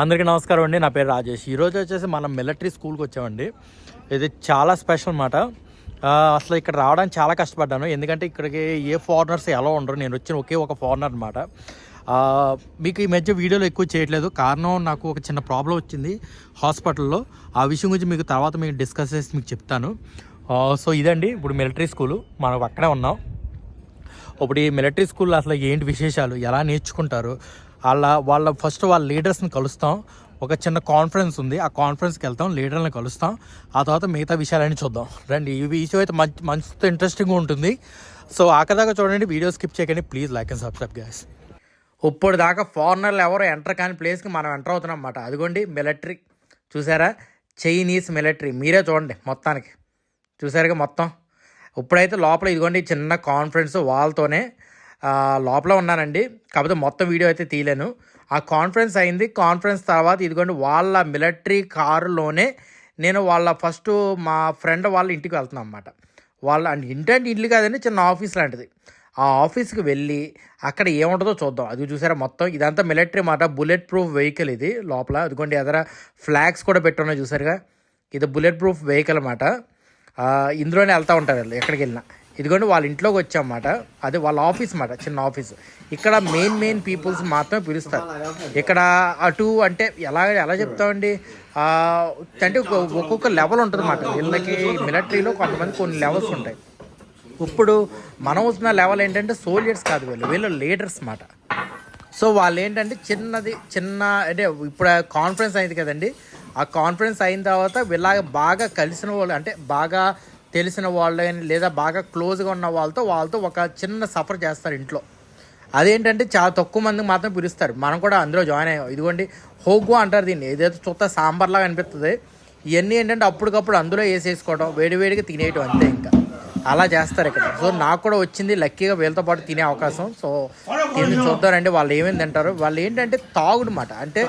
అందరికీ నమస్కారం అండి. నా పేరు రాజేష్. ఈరోజు వచ్చేసి మనం మిలిటరీ స్కూల్కి వచ్చామండి. ఇది చాలా స్పెషల్ అన్నమాట. అసలు ఇక్కడ రావడానికి చాలా కష్టపడ్డాను. ఎందుకంటే ఇక్కడికి ఏ ఫారినర్స్ ఎలా ఉండరు. నేను వచ్చిన ఒకే ఒక ఫారినర్ అనమాట మీకు ఈ మధ్య వీడియోలు ఎక్కువ చేయట్లేదు. కారణం నాకు ఒక చిన్న ప్రాబ్లం వచ్చింది హాస్పిటల్లో. ఆ విషయం గురించి మీకు తర్వాత మీకు డిస్కస్ చేసి మీకు చెప్తాను. సో ఇదండి. ఇప్పుడు మిలిటరీ స్కూలు. మనం అక్కడే ఉన్నాం. ఇప్పుడు ఈ మిలిటరీ స్కూల్లో అసలు ఏంటి విశేషాలు? ఎలా నేర్చుకుంటారు? వాళ్ళ వాళ్ళ ఫస్ట్ వాళ్ళ లీడర్స్ని కలుస్తాం. ఒక చిన్న కాన్ఫరెన్స్ ఉంది. ఆ కాన్ఫరెన్స్కి వెళ్తాం లీడర్ని కలుస్తాం. ఆ తర్వాత మిగతా విషయాలన్నీ చూద్దాం. రండి ఈ విషయం అయితే మంచి మంచి ఇంట్రెస్టింగ్గా ఉంటుంది. సో ఆఖరిదాకా చూడండి వీడియో స్కిప్ చేయకండి. Please like and subscribe guys ఇప్పుడు దాకా ఫారినర్లు ఎవరు ఎంటర్ కాని ప్లేస్కి మనం ఎంటర్ అవుతున్నాం అన్నమాట. అదిగోండి మిలిటరీ చూసారా? చైనీస్ మిలిటరీ మీరే చూడండి మొత్తానికి. చూసారుగా మొత్తం? ఇప్పుడైతే లోపల ఇదిగోండి చిన్న కాన్ఫరెన్స్ వాళ్ళతోనే లోపల ఉన్నానండి. కాకపోతే మొత్తం వీడియో అయితే తీయలేను. ఆ కాన్ఫరెన్స్ అయింది. కాన్ఫరెన్స్ తర్వాత ఇదిగోండి వాళ్ళ మిలిటరీ కారులోనే నేను వాళ్ళ ఫస్ట్ మా ఫ్రెండ్ వాళ్ళ ఇంటికి వెళ్తున్నాను అనమాట వాళ్ళ అంటే ఇంటి ఇల్లు కాదండి చిన్న ఆఫీస్ లాంటిది. ఆ ఆఫీస్కి వెళ్ళి అక్కడ ఏముంటుందో చూద్దాం. అది చూసారా మొత్తం? ఇదంతా మిలిటరీ మాట. బుల్లెట్ ప్రూఫ్ వెహికల్ ఇది లోపల. అదిగోండి ఎదర ఫ్లాగ్స్ కూడా పెట్టున్నాయి చూసారుగా. ఇది బుల్లెట్ ప్రూఫ్ వెహికల్ అన్నమాట ఇందులోనే వెళ్తూ ఉంటారు వీళ్ళు ఎక్కడికి వెళ్ళినా. ఇదిగోండి వాళ్ళ ఇంట్లోకి వచ్చామాట అది వాళ్ళ ఆఫీస్ అన్నమాట చిన్న ఆఫీస్. ఇక్కడ మెయిన్ మెయిన్ పీపుల్స్ మాత్రమే పిలుస్తారు. ఇక్కడ అటు అంటే ఎలా ఎలా చెప్తామండి? అంటే ఒక్కొక్క లెవెల్ ఉంటుంది అన్నమాట వీళ్ళకి మిలిటరీలో కొంతమంది కొన్ని లెవెల్స్ ఉంటాయి. ఇప్పుడు మనం వస్తున్న లెవెల్ ఏంటంటే సోల్జర్స్ కాదు వీళ్ళు వీళ్ళు లీడర్స్ మాట సో వాళ్ళు ఏంటంటే చిన్నది చిన్న అంటే ఇప్పుడు కాన్ఫరెన్స్ అయింది కదండి. ఆ కాన్ఫరెన్స్ అయిన తర్వాత వీళ్ళ బాగా కలిసిన వాళ్ళు అంటే బాగా తెలిసిన వాళ్ళు కానీ లేదా బాగా క్లోజ్గా ఉన్న వాళ్ళతో వాళ్ళతో ఒక చిన్న సఫర్ చేస్తారు ఇంట్లో. అదేంటంటే చాలా తక్కువ మందికి మాత్రం పిలుస్తారు. మనం కూడా అందులో జాయిన్ అయ్యాం. ఇదిగోండి హోగు అంటారు దీన్ని. ఏదైతే చూస్తే సాంబార్లాగా అనిపిస్తుంది. ఇవన్నీ ఏంటంటే అప్పటికప్పుడు అందులో వేసేసుకోవడం వేడివేడిగా తినేయటం అంతే ఇంకా. అలా చేస్తారు ఇక్కడ. సో నాకు కూడా వచ్చింది లక్కీగా వీళ్ళతో పాటు తినే అవకాశం. సో దీన్ని చూద్దారండి. వాళ్ళు ఏమేమి తింటారు? వాళ్ళు ఏంటంటే తాగుడుమాట. అంటే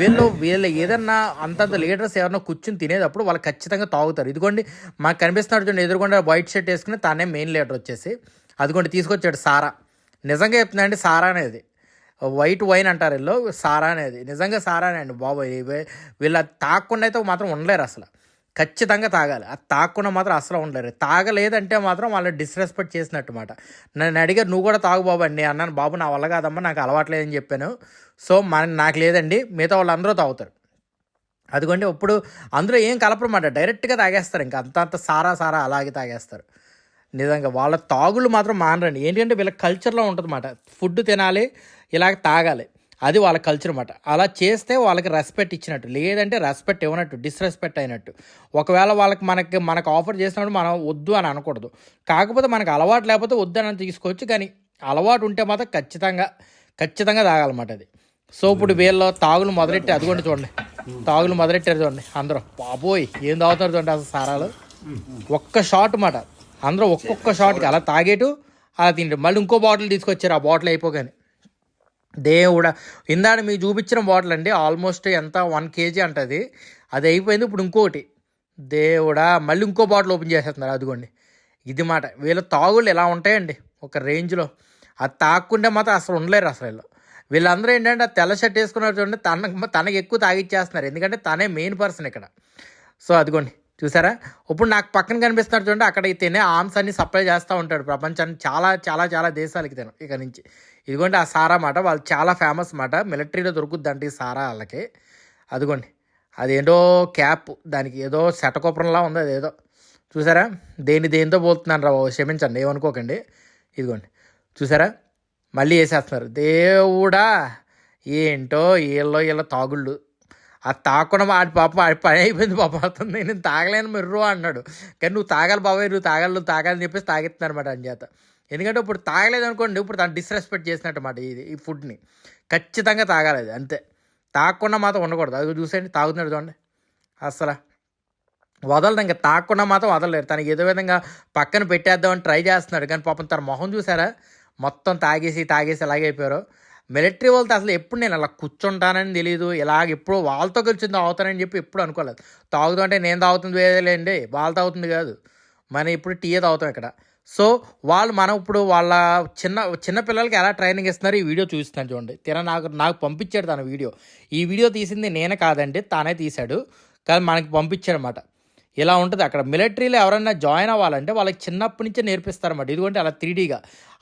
వీళ్ళు వీళ్ళు ఏదన్నా అంతంత లీడర్స్ ఎవరన్నా కూర్చుని తినేటప్పుడు వాళ్ళు ఖచ్చితంగా తాగుతారు. ఇదిగోండి మాకు కనిపిస్తున్నాడు చూడండి ఎదురుకుండా వైట్ షర్ట్ వేసుకుని తానే మెయిన్ లీడర్ వచ్చేసి. అదిగోండి తీసుకొచ్చాడు సారా. నిజంగా చెప్తున్నా అండి సారా అనేది. వైట్ వైన్ అంటారు వీళ్ళు సారా అనేది. నిజంగా సారానే అండి బాబోయ్. వీళ్ళ తాగకుండా అయితే మాత్రం ఉండలేరు అసలు. ఖచ్చితంగా తాగాలి. అది తాగకుండా మాత్రం అసలు ఉండలేరు. తాగలేదంటే మాత్రం వాళ్ళు డిస్రెస్పెక్ట్ చేసినట్టు మాట. నన్ను అడిగారు నువ్వు కూడా తాగు బాబు అండి. అన్నాను బాబు నా వల్ల కాదమ్మా నాకు అలవాట్లేదని చెప్పాను. సో మన నాకు లేదండి మిగతా వాళ్ళందరూ తాగుతారు. అదిగోండి ఇప్పుడు అందులో ఏం కలపరమాట డైరెక్ట్గా తాగేస్తారు ఇంకా. అంత అంత సారా సారా అలాగే తాగేస్తారు. నిజంగా వాళ్ళ తాగులు మాత్రం మానరండి. ఏంటంటే వీళ్ళ కల్చర్లో ఉంటుంది అన్నమాట ఫుడ్ తినాలి ఇలాగ తాగాలి. అది వాళ్ళ కల్చర్ అనమాట అలా చేస్తే వాళ్ళకి రెస్పెక్ట్ ఇచ్చినట్టు లేదంటే రెస్పెక్ట్ ఇవ్వనట్టు డిస్రెస్పెక్ట్ అయినట్టు. ఒకవేళ వాళ్ళకి మనకి మనకు ఆఫర్ చేసినప్పుడు మనం వద్దు అని అనకూడదు. కాకపోతే మనకు అలవాటు లేకపోతే వద్దు అని తీసుకోవచ్చు కానీ అలవాటు ఉంటే మాత్రం ఖచ్చితంగా ఖచ్చితంగా తాగాలన్నమాట అది. సో ఇప్పుడు వీళ్ళు తాగులు మొదలెట్టి అదిగోండి చూడండి. తాగులు మొదలెట్టారు చూడండి. అందరూ బాబోయ్ ఏం తాగుతారు చూడండి అసలు సారాలు. ఒక్క షాట్ మాట. అందరూ ఒక్కొక్క షాట్కి అలా తాగేటు అలా తింటారు మళ్ళీ ఇంకో బాటిల్ తీసుకొచ్చారు ఆ బాటిల్ అయిపోగానే. దేవుడా ఇందాక మీకు చూపించిన బాటిల్ అండి ఆల్మోస్ట్ ఎంత వన్ కేజీ అంటది అది. అయిపోయింది ఇప్పుడు ఇంకోటి. దేవుడా మళ్ళీ ఇంకో బాటిల్ ఓపెన్ చేసేస్తున్నారు అదిగోండి. ఇది మాట వీళ్ళ తాగుళ్ళు ఎలా ఉంటాయండి ఒక రేంజ్లో. అది తాక్కుంటే మాత్రం అసలు ఉండలేరు అసలు వీళ్ళు. వీళ్ళందరూ ఏంటంటే ఆ తెల్ల షర్ట్ వేసుకున్నారు చూడండి తన తనకి ఎక్కువ తాగిచ్చేస్తున్నారు ఎందుకంటే తనే మెయిన్ పర్సన్ ఇక్కడ. సో అదిగోండి చూసారా? ఇప్పుడు నాకు పక్కన కనిపిస్తున్నాడు చూడండి అక్కడ తినే ఆర్మ్స్ అన్ని సప్లై చేస్తూ ఉంటాడు ప్రపంచాన్ని చాలా చాలా చాలా దేశాలకి తిన ఇక నుంచి. ఇదిగోండి ఆ సారా మాట. వాళ్ళు చాలా ఫేమస్ మాట. మిలిటరీలో దొరుకుద్దంట ఈ సారా వాళ్ళకి. అదిగోండి. అదేంటో క్యాప్ దానికి ఏదో శటకొప్పరంలా ఉంది అదేదో. చూసారా? దేని దేనితో పోతున్నాను రా క్షమించండి ఏమనుకోకండి. ఇదిగోండి. చూసారా? మళ్ళీ వేసేస్తున్నారు. దేవుడా! ఏంటో వీళ్ళో వీళ్ళ తాగుళ్ళు. ఆ తాగకుండా ఆడి పాప ఆడి పని అయిపోయింది పాప. అవుతుంది నేను తాగలేను మిర్రు అన్నాడు. కానీ నువ్వు తాగాలి బాబాయ్ నువ్వు తాగాలి నువ్వు తాగాలని చెప్పేసి తాగిస్తున్నారు అనమాట అని చేత ఎందుకంటే ఇప్పుడు తాగలేదు అనుకోండి ఇప్పుడు తను డిస్రెస్పెక్ట్ చేసినట్టు మాట ఇది ఈ ఫుడ్ని ఖచ్చితంగా తాగాలి అంతే. తాగకుండా మాత్రం ఉండకూడదు. అది చూసేయండి తాగుతున్నాడు చూడండి. అసలు వదలదు ఇంకా తాగకుండా మాత్రం వదలలేరు. తనకి ఏదో విధంగా పక్కన పెట్టేద్దామని ట్రై చేస్తున్నాడు. కానీ పాపం తన మొహం చూసారా? మొత్తం తాగేసి తాగేసి అలాగే అయిపోయారు. మిలిటరీ వాళ్ళతో అసలు ఎప్పుడు నేను అలా కూర్చుంటానని తెలియదు ఇలాగ ఎప్పుడు వాళ్ళతో కలిసి తాగుతానని చెప్పి ఎప్పుడు అనుకోలేదు. తాగుతుంటే నేను తాగుతుంది వేయలేండి వాళ్ళు తాగుతుంది కాదు. మనం ఇప్పుడు టీయే తాగుతాం ఇక్కడ. సో వాళ్ళు మనం ఇప్పుడు వాళ్ళ చిన్న చిన్న పిల్లలకి ఎలా ట్రైనింగ్ ఇస్తున్నారు ఈ వీడియో చూస్తాను చూడండి. తిన నాకు నాకు పంపించాడు తన వీడియో. ఈ వీడియో తీసింది నేనే కాదండి తానే తీశాడు. కానీ మనకి పంపించాడనమాట ఇలా ఉంటుంది? అక్కడ మిలిటరీలో ఎవరైనా జాయిన్ అవ్వాలంటే వాళ్ళకి చిన్నప్పటి నుంచే నేర్పిస్తారన్నమాట. ఇదిగోండి అలా త్రీడీగా.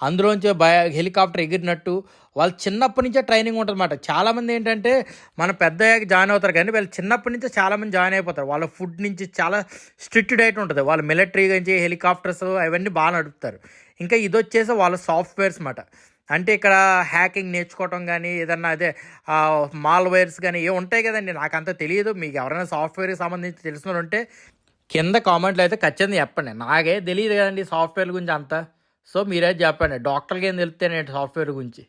అందులోంచి బయ హెలికాప్టర్ ఎగిరినట్టు వాళ్ళు చిన్నప్పటి నుంచే ట్రైనింగ్ ఉంటుందన్నమాట. చాలామంది ఏంటంటే మన పెద్ద జాయిన్ అవుతారు కానీ వీళ్ళు చిన్నప్పటి నుంచే చాలామంది జాయిన్ అయిపోతారు. వాళ్ళ ఫుడ్ నుంచి చాలా స్ట్రిక్ట్ డైట్ ఉంటుంది. వాళ్ళ మిలిటరీ నుంచి హెలికాప్టర్స్ అవన్నీ బాగా నడుపుతారు. ఇంకా ఇది వచ్చేసి వాళ్ళ సాఫ్ట్వేర్స్ అన్నమాట. అంటే ఇక్కడ హ్యాకింగ్ నేర్చుకోవటం కానీ ఏదన్నా అదే మాల్వేర్స్ కానీ ఏ ఉంటాయి కదండి. నాకు అంత తెలియదు మీకు ఎవరైనా సాఫ్ట్వేర్కి సంబంధించి తెలిసిన ఉంటే కింద కామెంట్లు అయితే ఖచ్చితంగా చెప్పండి. నాకే తెలియదు కదండి సాఫ్ట్వేర్ గురించి అంతా. సో మీరే చెప్పండి. డాక్టర్కి ఏం తెలిస్తే నేను సాఫ్ట్వేర్ గురించి?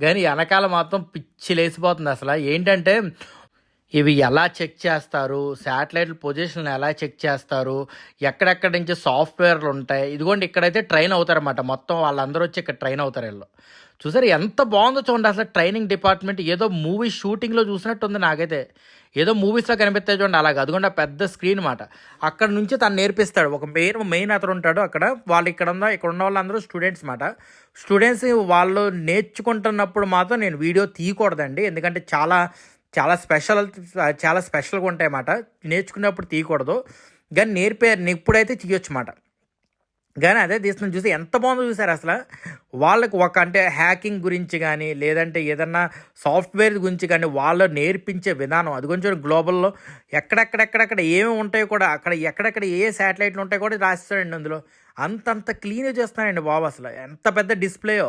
కానీ వెనకాల మాత్రం పిచ్చి లేసిపోతుంది అసలు. ఏంటంటే ఇవి ఎలా చెక్ చేస్తారు? శాటిలైట్ పొజిషన్ ఎలా చెక్ చేస్తారు? ఎక్కడెక్కడి నుంచి సాఫ్ట్వేర్లు ఉంటాయి? ఇదిగోండి ఇక్కడైతే ట్రైన్ అవుతారన్నమాట. మొత్తం వాళ్ళందరూ వచ్చి ఇక్కడ ట్రైన్ అవుతారు వీళ్ళు. చూసారు ఎంత బాగుందో చూడండి. అసలు ట్రైనింగ్ డిపార్ట్మెంట్ ఏదో మూవీ షూటింగ్లో చూసినట్టుంది నాకైతే. ఏదో మూవీస్లో కనిపిస్తే చూడండి. అలాగ అదిగోండి పెద్ద స్క్రీన్ మాట. అక్కడ నుంచి తను నేర్పిస్తాడు. ఒక మెయిన్ మెయిన్ అతను ఉంటాడు అక్కడ. వాళ్ళు ఇక్కడ ఉన్న ఇక్కడ ఉన్న వాళ్ళందరూ స్టూడెంట్స్ మాట. స్టూడెంట్స్ వాళ్ళు నేర్చుకుంటున్నప్పుడు మాత్రం నేను వీడియో తీయకూడదండి. ఎందుకంటే చాలా చాలా స్పెషల్ చాలా స్పెషల్గా ఉంటాయి అన్నమాట నేర్చుకునేప్పుడు తీయకూడదు. కానీ నేర్పే ఎప్పుడైతే తీయొచ్చు మాట. కానీ అదే తీసుకుని చూసి ఎంత బాగుందో చూసారు అసలు. వాళ్ళకు ఒక అంటే హ్యాకింగ్ గురించి కానీ లేదంటే ఏదన్నా సాఫ్ట్వేర్ గురించి కానీ వాళ్ళు నేర్పించే విధానం. అది కొంచెం గ్లోబల్లో ఎక్కడెక్కడెక్కడెక్కడ ఏమేమి ఉంటాయో కూడా అక్కడ ఎక్కడెక్కడ ఏ శాటిలైట్లు ఉంటాయో కూడా రాస్తాడండి అందులో. అంతంత క్లీన్ చేస్తానండి బాబు అసలు. ఎంత పెద్ద డిస్ప్లేయో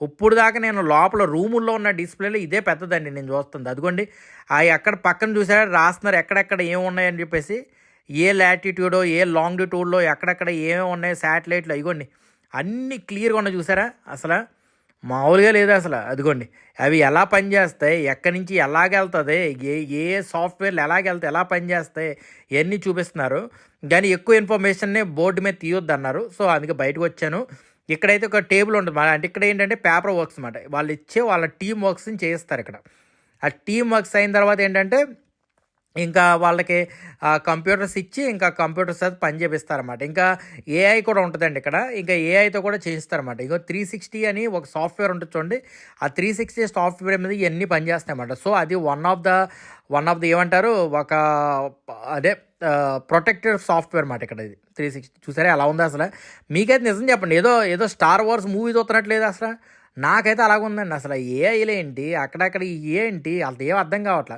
ఇప్పుడు దాకా నేను లోపల రూముల్లో ఉన్న డిస్ప్లేలో ఇదే పెద్దదండి నేను చూస్తుంది. అదిగోండి ఆ ఎక్కడ పక్కన చూసారా రాస్తున్నారు ఎక్కడెక్కడ ఏమున్నాయని చెప్పేసి. ఏ లాటిట్యూడో ఏ లాంగిట్యూడ్లో ఎక్కడెక్కడ ఏమేమి ఉన్నాయి శాటిలైట్లు ఇగోండి. అన్నీ క్లియర్గా ఉన్నాయి చూసారా? అసలు మామూలుగా లేదు అసలు. అదిగోండి. అవి ఎలా పనిచేస్తాయి ఎక్కడి నుంచి ఎలాగెళ్తుంది ఏ ఏ సాఫ్ట్వేర్లు ఎలాగెళ్తాయి ఎలా పనిచేస్తాయి ఇవన్నీ చూపిస్తున్నారు. కానీ ఎక్కువ ఇన్ఫర్మేషన్ని బోర్డు మీద తీయొద్దు అన్నారు సో అందుకే బయటకు వచ్చాను. ఇక్కడైతే ఒక టేబుల్ ఉంటుంది. అంటే ఇక్కడ ఏంటంటే పేపర్ వర్క్స్ అనమాట వాళ్ళు ఇచ్చే వాళ్ళ టీం వర్క్స్ని చేస్తారు ఇక్కడ. ఆ టీం వర్క్స్ అయిన తర్వాత ఏంటంటే ఇంకా వాళ్ళకి కంప్యూటర్స్ ఇచ్చి ఇంకా కంప్యూటర్స్ అది పని చేపిస్తారన్నమాట. ఇంకా ఏఐ కూడా ఉంటుందండి ఇక్కడ. ఇంకా ఏఐతో కూడా చేయిస్తారన్నమాట. ఇంకో త్రీ సిక్స్టీ అని ఒక సాఫ్ట్వేర్ ఉంటుంది చూడండి. ఆ త్రీ సిక్స్టీ సాఫ్ట్వేర్ మీద ఇవన్నీ పనిచేస్తాయన్నమాట సో అది one of the one of the ఏమంటారు? ఒక అదే ప్రొటెక్టెడ్ సాఫ్ట్వేర్ అన్నమాట ఇక్కడ ఇది. త్రీ సిక్స్టీ చూసారా? ఎలా ఉంది అసలు? మీకైతే నిజం చెప్పండి. ఏదో ఏదో స్టార్ వార్స్ మూవీ చూస్తున్నట్లేదు అసలు. నాకైతే అలాగ ఉందండి. అసలు ఏఐలేంటి అక్కడక్కడ ఏంటి? వాళ్ళకి ఏం అర్థం కావట్లే?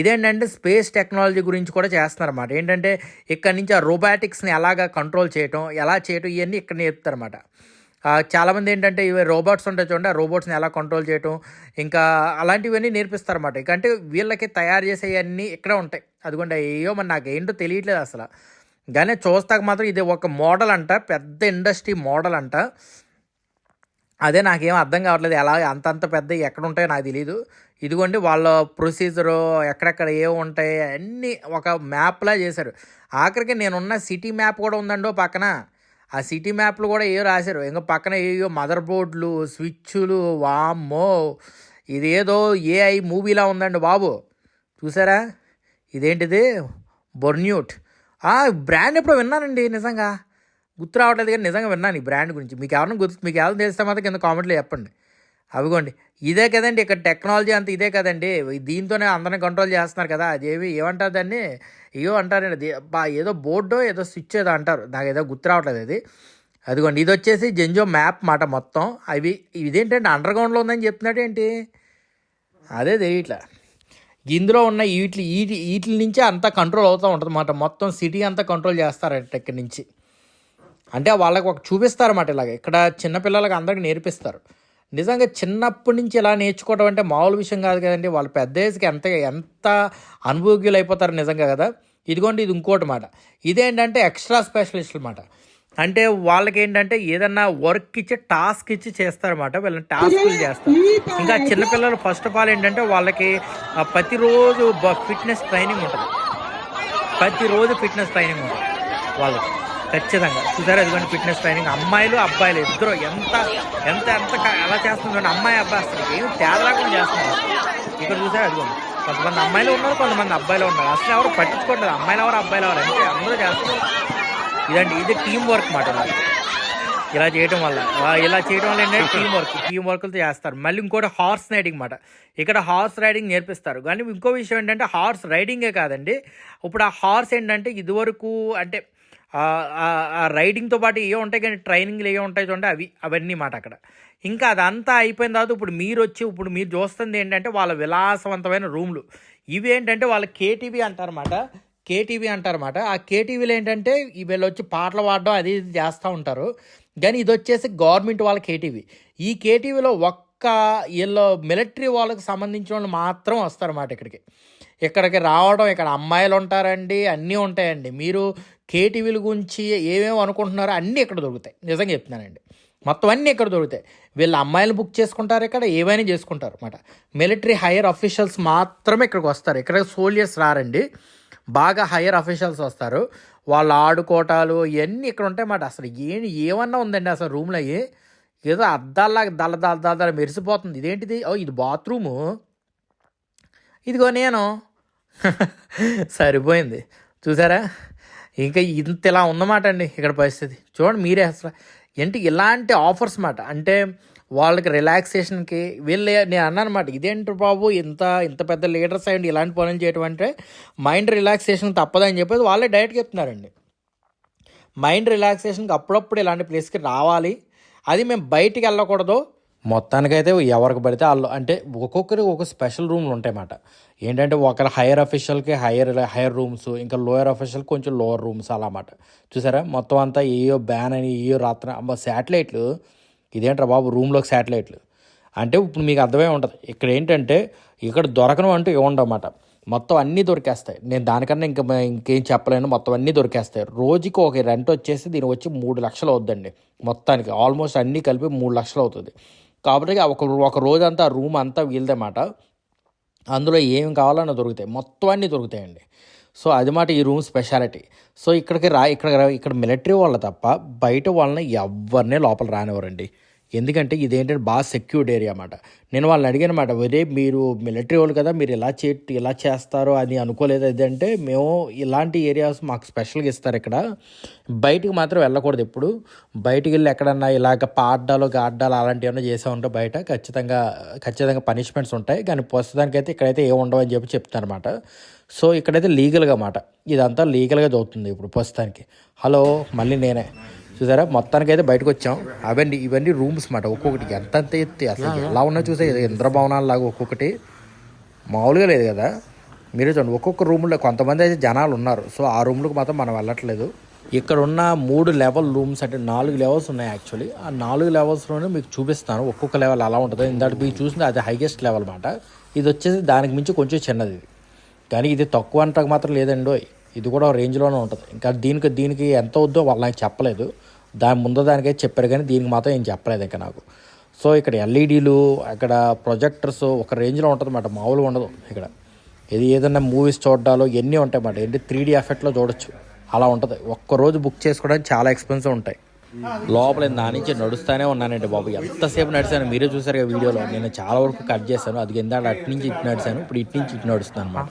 ఇదేంటంటే స్పేస్ టెక్నాలజీ గురించి కూడా చేస్తున్నారన్నమాట. ఏంటంటే ఇక్కడ నుంచి ఆ రోబాటిక్స్ని ఎలాగ కంట్రోల్ చేయటం ఎలా చేయటం ఇవన్నీ ఇక్కడ నేర్పుతారన్నమాట. చాలామంది ఏంటంటే ఇవి రోబోట్స్ ఉంటాయి చూడండి. ఆ రోబోట్స్ని ఎలా కంట్రోల్ చేయటం ఇంకా అలాంటివన్నీ నేర్పిస్తారన్నమాట. ఇక అంటే వీళ్ళకి తయారు చేసేవన్నీ ఇక్కడే ఉంటాయి. అదిగోండి అయ్యో మరి నాకు ఏంటో తెలియట్లేదు అసలు. కానీ చూస్తాక మాత్రం ఇది ఒక మోడల్ అంట పెద్ద ఇండస్ట్రీ మోడల్ అంట. అదే నాకేం అర్థం కావట్లేదు ఎలా అంతంత పెద్ద ఎక్కడ ఉంటాయో నాకు తెలియదు ఇదిగోండి వాళ్ళ ప్రొసీజరు ఎక్కడెక్కడ ఏమి ఉంటాయి అన్నీ ఒక మ్యాప్లా చేశారు. ఆఖరికి నేనున్న సిటీ మ్యాప్ కూడా ఉందండో పక్కన. ఆ సిటీ మ్యాప్లు కూడా ఏ రాశారు? ఇంకా పక్కన ఏయో మదర్ బోర్డులు స్విచ్లు వామ్మో ఇదేదో ఏఐ మూవీలా ఉందండి బాబు. చూసారా? ఇదేంటిది? బొర్న్యూట్. బ్రాండ్ ఎప్పుడో విన్నానండి నిజంగా. గుర్తు రావట్లేదు కానీ నిజంగా విన్నాను ఈ బ్రాండ్ గురించి. మీకు ఎవరైనా గుర్తు మీకు ఎవరైనా తెలిస్తే మాత్రం కింద కామెంట్లో చెప్పండి. అవిగోండి. ఇదే కదండి ఇక్కడ టెక్నాలజీ అంత ఇదే కదండి. దీంతోనే అందరిని కంట్రోల్ చేస్తున్నారు కదా. అదేమి ఏమంటారు దాన్ని? ఏవో అంటారండి. ఏదో బోర్డో ఏదో స్విచ్ ఏదో అంటారు. నాకు ఏదో గుర్తు రావట్లేదు అది. అదిగోండి. ఇది వచ్చేసి జెంజో మ్యాప్ మాట మొత్తం. అవి ఇదేంటంటే అండర్ గ్రౌండ్లో ఉందని చెప్తున్నాడు ఏంటి అదే తెలియట్లే. ఇందులో ఉన్న వీటి వీటి వీటి నుంచే అంతా కంట్రోల్ అవుతూ ఉంటుంది అన్నమాట. మొత్తం సిటీ అంతా కంట్రోల్ చేస్తారంట ఇక్కడి నుంచి. అంటే వాళ్ళకి ఒక చూపిస్తారన్నమాట ఇలాగ. ఇక్కడ చిన్నపిల్లలకి అందరికి నేర్పిస్తారు. నిజంగా చిన్నప్పటి నుంచి ఇలా నేర్చుకోవడం అంటే మామూలు విషయం కాదు కదండి. వాళ్ళు పెద్ద ఏజ్కి ఎంత ఎంత అనుభోగ్యులు అయిపోతారు నిజంగా కదా. ఇదిగోండి ఇది ఇంకోటి మాట. ఇదేంటంటే ఎక్స్ట్రా స్పెషలిస్ట్ అనమాట అంటే వాళ్ళకి ఏంటంటే ఏదన్నా వర్క్ ఇచ్చి టాస్క్ ఇచ్చి చేస్తారన్నమాట. వీళ్ళని టాస్క్లు చేస్తారు. ఇంకా చిన్నపిల్లలు ఫస్ట్ ఆఫ్ ఆల్ ఏంటంటే వాళ్ళకి ప్రతిరోజు ఫిట్నెస్ ట్రైనింగ్ ఉంటుంది. ప్రతిరోజు ఫిట్నెస్ ట్రైనింగ్ ఉంటుంది వాళ్ళకి. ఖచ్చితంగా. చూసారు ఇదిగోండి ఫిట్నెస్ ట్రైనింగ్ అమ్మాయిలు అబ్బాయిలు ఇద్దరు ఎంత ఎంత ఎంత ఎలా చేస్తుందండి అమ్మాయి అబ్బాయి అసలు ఏం తేడా కూడా చేస్తున్నారు ఇక్కడ చూసారు అదిగోండి కొంతమంది అమ్మాయిలు ఉన్నారు కొంతమంది అబ్బాయిలు ఉన్నారు. అసలు ఎవరు పట్టించుకోవట్లేదు. అమ్మాయిలు ఎవరు అబ్బాయిలు ఎవరు? అంటే అందరూ చేస్తున్నారు. ఇదండి ఇది టీం వర్క్ మాట ఇలా చేయడం వల్ల. ఇలా చేయడం వల్ల ఏంటంటే టీం వర్క్ టీం వర్క్లతో చేస్తారు. మళ్ళీ ఇంకోటి హార్స్ రైడింగ్ మాట. ఇక్కడ హార్స్ రైడింగ్ నేర్పిస్తారు. కానీ ఇంకో విషయం ఏంటంటే హార్స్ రైడింగే కాదండి. ఇప్పుడు ఆ హార్స్ ఏంటంటే ఇదివరకు అంటే ఆ- ఆ రైడింగ్తో పాటు ఏ ఉంటాయి కానీ ట్రైనింగ్లు ఏ ఉంటాయి చూడండి అవి అవన్నీ మాట అక్కడ. ఇంకా అదంతా అయిపోయిన తర్వాత ఇప్పుడు మీరు వచ్చి ఇప్పుడు మీరు చూస్తుంది ఏంటంటే వాళ్ళ విలాసవంతమైన రూమ్లు. ఇవి ఏంటంటే వాళ్ళ కేటీవీ అంటారన్నమాట కేటీవీ అంటారన్నమాట. ఆ కేటీవీలో ఏంటంటే వీళ్ళు వచ్చి పాటలు పాడడం అది ఇది చేస్తూ ఉంటారు. కానీ ఇది వచ్చేసి గవర్నమెంట్ వాళ్ళ కేటీవీ. ఈ కేటీవీలో ఒక్క వీళ్ళు మిలిటరీ వాళ్ళకి సంబంధించిన వాళ్ళు మాత్రం వస్తారన్నమాట ఇక్కడికి. ఇక్కడికి రావడం ఇక్కడ అమ్మాయిలు ఉంటారండి అన్నీ ఉంటాయండి. మీరు కేటీవీల గురించి ఏమేమి అనుకుంటున్నారో అన్నీ ఇక్కడ దొరుకుతాయి. నిజంగా చెప్తున్నానండి. మొత్తం అన్నీ ఇక్కడ దొరుకుతాయి. వీళ్ళు అమ్మాయిలు బుక్ చేసుకుంటారు ఇక్కడ ఏమైనా చేసుకుంటారు అనమాట మిలిటరీ హైయర్ అఫీషియల్స్ మాత్రమే ఇక్కడికి వస్తారు. ఇక్కడ సోల్జర్స్ రారండి. బాగా హైయర్ అఫీషియల్స్ వస్తారు. వాళ్ళు ఆడుకోవటాలు ఇవన్నీ ఇక్కడ ఉంటాయి అసలు ఏం ఏమన్నా ఉందండి అసలు రూమ్లో అవి ఏదో అద్దాల్లాగా దళ దళ దళ దళ మెరిసిపోతుంది. ఇదేంటిది? ఓ ఇది బాత్రూము. ఇదిగో నేను. సరిపోయింది. చూసారా? ఇంకా ఇంత ఇలా ఉందన్నమాట అండి ఇక్కడ పరిస్థితి. చూడండి మీరే అసలు. ఏంటి ఇలాంటి ఆఫర్స్ మాట అంటే వాళ్ళకి రిలాక్సేషన్కి వీళ్ళు నేను అన్నాను అనమాట ఇదేంటి బాబు ఇంత ఇంత పెద్ద లీడర్స్ అయ్యండి ఇలాంటి పనులు చేయడం అంటే మైండ్ రిలాక్సేషన్ తప్పదని చెప్పేసి వాళ్ళే డైరెక్ట్గా చెప్తున్నారండి. మైండ్ రిలాక్సేషన్కి అప్పుడప్పుడు ఇలాంటి ప్లేస్కి రావాలి. అది మేము బయటికి వెళ్ళకూడదు. మొత్తానికైతే ఎవరికి పడితే వాళ్ళు అంటే ఒక్కొక్కరికి ఒక స్పెషల్ రూమ్లు ఉంటాయన్నమాట ఏంటంటే ఒకరు హైయర్ అఫీషియల్కి హైయర్ హైయర్ రూమ్స్ ఇంకా లోయర్ అఫీషియల్ కొంచెం లోయర్ రూమ్స్ అలా అన్నమాట. చూసారా? మొత్తం అంతా ఏయో బ్యాన్ అని ఏయో రాత్ర శాటిలైట్లు ఇదేంట్రా బాబు రూమ్లోకి శాటిలైట్లు? అంటే ఇప్పుడు మీకు అర్థమై ఉంటుంది. ఇక్కడ ఏంటంటే ఇక్కడ దొరకను అంటూ ఇవ్వండమాట మొత్తం అన్నీ దొరికేస్తాయి. నేను దానికన్నా ఇంకా ఇంకేం చెప్పలేను. మొత్తం అన్నీ దొరికేస్తాయి. రోజుకి ఒక రెంట్ వచ్చేసి దీని వచ్చి మూడు లక్షలు అవుద్దండి. మొత్తానికి ఆల్మోస్ట్ అన్నీ కలిపి మూడు లక్షలు అవుతుంది. కాబట్టి ఒక ఒక రోజంతా రూమ్ అంతా వీళ్ళదన్నమాట అందులో ఏం కావాలన్నా దొరుకుతాయి. మొత్తం అన్నీ దొరుకుతాయండి. సో అది మాట ఈ రూమ్ స్పెషాలిటీ. సో ఇక్కడికి రా ఇక్కడ ఇక్కడ మిలిటరీ వాళ్ళ తప్ప బయట వాళ్ళని ఎవరినే లోపల రానివ్వరండి. ఎందుకంటే ఇదేంటంటే బాగా సెక్యూర్డ్ ఏరియా అన్నమాట. నేను వాళ్ళని అడిగాను అనమాట మీరు మిలిటరీ వాళ్ళు కదా మీరు ఇలా చే ఇలా చేస్తారు అని అనుకోలేదు. అదంటే మేము ఇలాంటి ఏరియాస్ మాకు స్పెషల్గా ఇస్తారు ఇక్కడ. బయటికి మాత్రం వెళ్ళకూడదు ఎప్పుడు. బయటికి వెళ్ళి ఎక్కడన్నా ఇలాగ పాడ్డాలు గాడ్డాలు అలాంటివి ఏమైనా చేసే ఉంటే బయట ఖచ్చితంగా ఖచ్చితంగా పనిష్మెంట్స్ ఉంటాయి. కానీ ప్రస్తుతానికైతే ఇక్కడైతే ఏమి ఉండవు అని చెప్పి చెప్తాను అనమాట సో ఇక్కడైతే లీగల్గా అన్నమాట. ఇదంతా లీగల్గా చదువుతుంది ఇప్పుడు ప్రస్తుతానికి. హలో మళ్ళీ నేనే. చూసారా? మొత్తానికి అయితే బయటకు వచ్చాం. అవన్నీ ఇవన్నీ రూమ్స్ మాట. ఒక్కొక్కటి ఎంత అంత ఎత్తి అసలు ఎలా ఉన్నా చూసే ఇంద్రభవనాలు లాగా ఒక్కొక్కటి. మామూలుగా లేదు కదా. మీరే చూడండి ఒక్కొక్క రూమ్లో కొంతమంది అయితే జనాలు ఉన్నారు. సో ఆ రూమ్లకు మాత్రం మనం వెళ్ళట్లేదు. ఇక్కడ ఉన్న మూడు లెవెల్ రూమ్స్ అంటే నాలుగు లెవెల్స్ ఉన్నాయి యాక్చువల్లీ. ఆ నాలుగు లెవెల్స్లోనే మీకు చూపిస్తాను ఒక్కొక్క లెవెల్ ఎలా ఉంటుందో. ఇందాక మీకు చూసింది అది హైయెస్ట్ లెవెల్ మాట. ఇది వచ్చేసి దానికి మించి కొంచెం చిన్నది. ఇది కానీ ఇది తక్కువ అంటకు మాత్రం లేదండి. ఇది కూడా రేంజ్లోనే ఉంటుంది. ఇంకా దీనికి దీనికి ఎంత వద్దో వాళ్ళు నాకు చెప్పలేదు. దాని ముందు దానికైతే చెప్పారు కానీ దీనికి మాత్రం ఏం చెప్పలేదు ఇంకా నాకు. సో ఇక్కడ ఎల్ఈడీలు అక్కడ ప్రొజెక్టర్స్ ఒక రేంజ్లో ఉంటుంది అన్నమాట మామూలుగా ఉండదు ఇక్కడ. ఇది ఏదైనా మూవీస్ చూడాలో ఎన్ని ఉంటాయి అన్నమాట ఏంటి త్రీ డీ ఎఫెక్ట్లో చూడొచ్చు. అలా ఉంటుంది. ఒక్క రోజు బుక్ చేసుకోవడానికి చాలా ఎక్స్పెన్సివ్ ఉంటాయి. లోపల దాని నుంచి నడుస్తూనే ఉన్నానండి బాబు. ఎంతసేపు నడిచాను మీరే చూసారు కదా వీడియోలో. నేను చాలా వరకు కట్ చేశాను. అది కింద అటు నుంచి ఇటు నడిచాను. ఇప్పుడు ఇటు నుంచి ఇటు నడుస్తాను అనమాట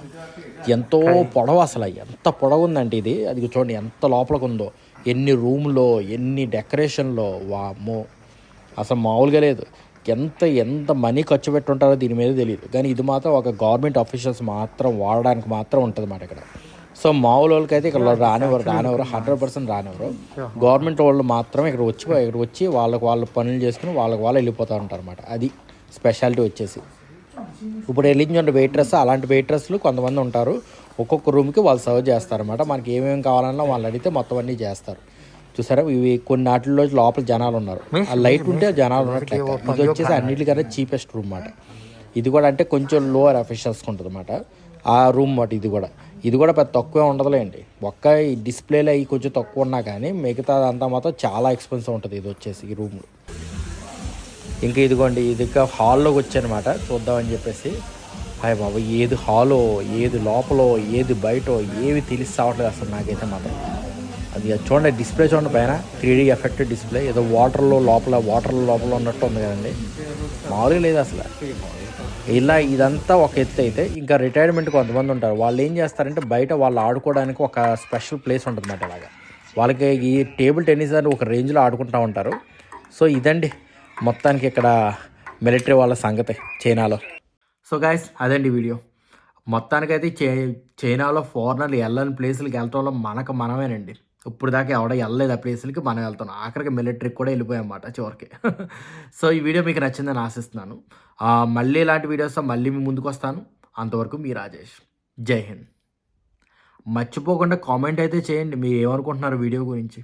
ఎంతో పొడవు అసలు. ఎంత పొడవు ఉందంటే ఇది. అది చూడండి ఎంత లోపలికి ఉందో. ఎన్ని రూమ్లో ఎన్ని డెకరేషన్లో వామ్మో. అసలు మామూలుగా లేదు. ఎంత ఎంత మనీ ఖర్చు పెట్టుంటారో దీని మీద తెలియదు కానీ ఇది మాత్రం ఒక గవర్నమెంట్ ఆఫీషియల్స్ మాత్రం వాడడానికి మాత్రం ఉంటుంది అన్నమాట ఇక్కడ. సో మామూలు వాళ్ళకైతే ఇక్కడ రానివ్వరు రానివ్వరు హండ్రెడ్ పర్సెంట్ రానివ్వరు. గవర్నమెంట్ వాళ్ళు మాత్రం ఇక్కడ వచ్చి ఇక్కడ వచ్చి వాళ్ళకి వాళ్ళ పనులు చేసుకుని వాళ్ళకి వాళ్ళు వెళ్ళిపోతూ ఉంటారు అనమాట అది స్పెషాలిటీ వచ్చేసి. ఇప్పుడు వెళ్ళించండి వెయిట్రెస్ అలాంటి వెయిట్రెస్లు కొంతమంది ఉంటారు. ఒక్కొక్క రూమ్కి వాళ్ళు సర్వ్ చేస్తారన్నమాట. మనకి ఏమేమి కావాలన్నా వాళ్ళు అడిగితే మొత్తం అన్నీ చేస్తారు. చూసారా? ఇవి కొన్ని వాటిల్లో లోపల జనాలు ఉన్నారు. ఆ లైట్ ఉంటే జనాలు ఉన్నట్లు లెక్క. ఇది వచ్చేసి అన్నిటికన్నా చీపెస్ట్ రూమ్ అన్నమాట. ఇది కూడా అంటే కొంచెం లోవర్ అఫీషియల్స్కి ఉంటుంది అనమాట ఆ రూమ్ మాట ఇది కూడా. ఇది కూడా పెద్ద తక్కువే ఉండదులేండి. ఒక్క ఈ డిస్ప్లేలో అవి కొంచెం తక్కువ ఉన్నా కానీ మిగతా అంతా మాత్రం చాలా ఎక్స్పెన్సివ్ ఉంటుంది ఇది వచ్చేసి ఈ రూమ్లో ఇంకా ఇదిగోండి ఇది ఇంకా హాల్లోకి వచ్చానమాట చూద్దామని చెప్పేసి. హాయ్ బాబు ఏది హాలో ఏది లోపలో ఏది బయట ఏవి తెలిసి రావట్లేదు అసలు నాకైతే మాత్రం. అది చూడండి డిస్ప్లే చూడండి పైన. త్రీడీ ఎఫెక్ట్ డిస్ప్లే ఏదో వాటర్లో లోపల వాటర్లో లోపల ఉన్నట్టు ఉంది కదండి. మామూలుగా లేదు అసలు. ఇలా ఇదంతా ఒక ఎత్తు అయితే ఇంకా రిటైర్మెంట్ కొంతమంది ఉంటారు. వాళ్ళు ఏం చేస్తారంటే బయట వాళ్ళు ఆడుకోవడానికి ఒక స్పెషల్ ప్లేస్ ఉంటుంది అన్నమాట అలాగా వాళ్ళకి ఈ టేబుల్ టెన్నిస్ అని ఒక రేంజ్లో ఆడుకుంటూ ఉంటారు. సో ఇదండి మొత్తానికి ఇక్కడ మిలిటరీ వాళ్ళ సంగతి చైనాలో. సో గాయస్ అదండి వీడియో. మొత్తానికైతే చే చైనాలో ఫారినర్లు వెళ్ళని ప్లేసులకి వెళ్ళటంలో మనకు మనమేనండి. ఇప్పుడు దాకా ఎవడ వెళ్ళలేదు ఆ ప్లేసులకి మనం వెళ్తున్నాం. ఆఖరికి మిలిటరీకి కూడా వెళ్ళిపోయాం అన్నమాట చివరికి. సో ఈ వీడియో మీకు నచ్చిందని ఆశిస్తున్నాను. మళ్ళీ ఇలాంటి వీడియోస్తో మళ్ళీ మీ ముందుకు వస్తాను. అంతవరకు మీ రాజేష్. జై హింద్. మర్చిపోకుండా కామెంట్ అయితే చేయండి. మీరు ఏమనుకుంటున్నారు వీడియో గురించి?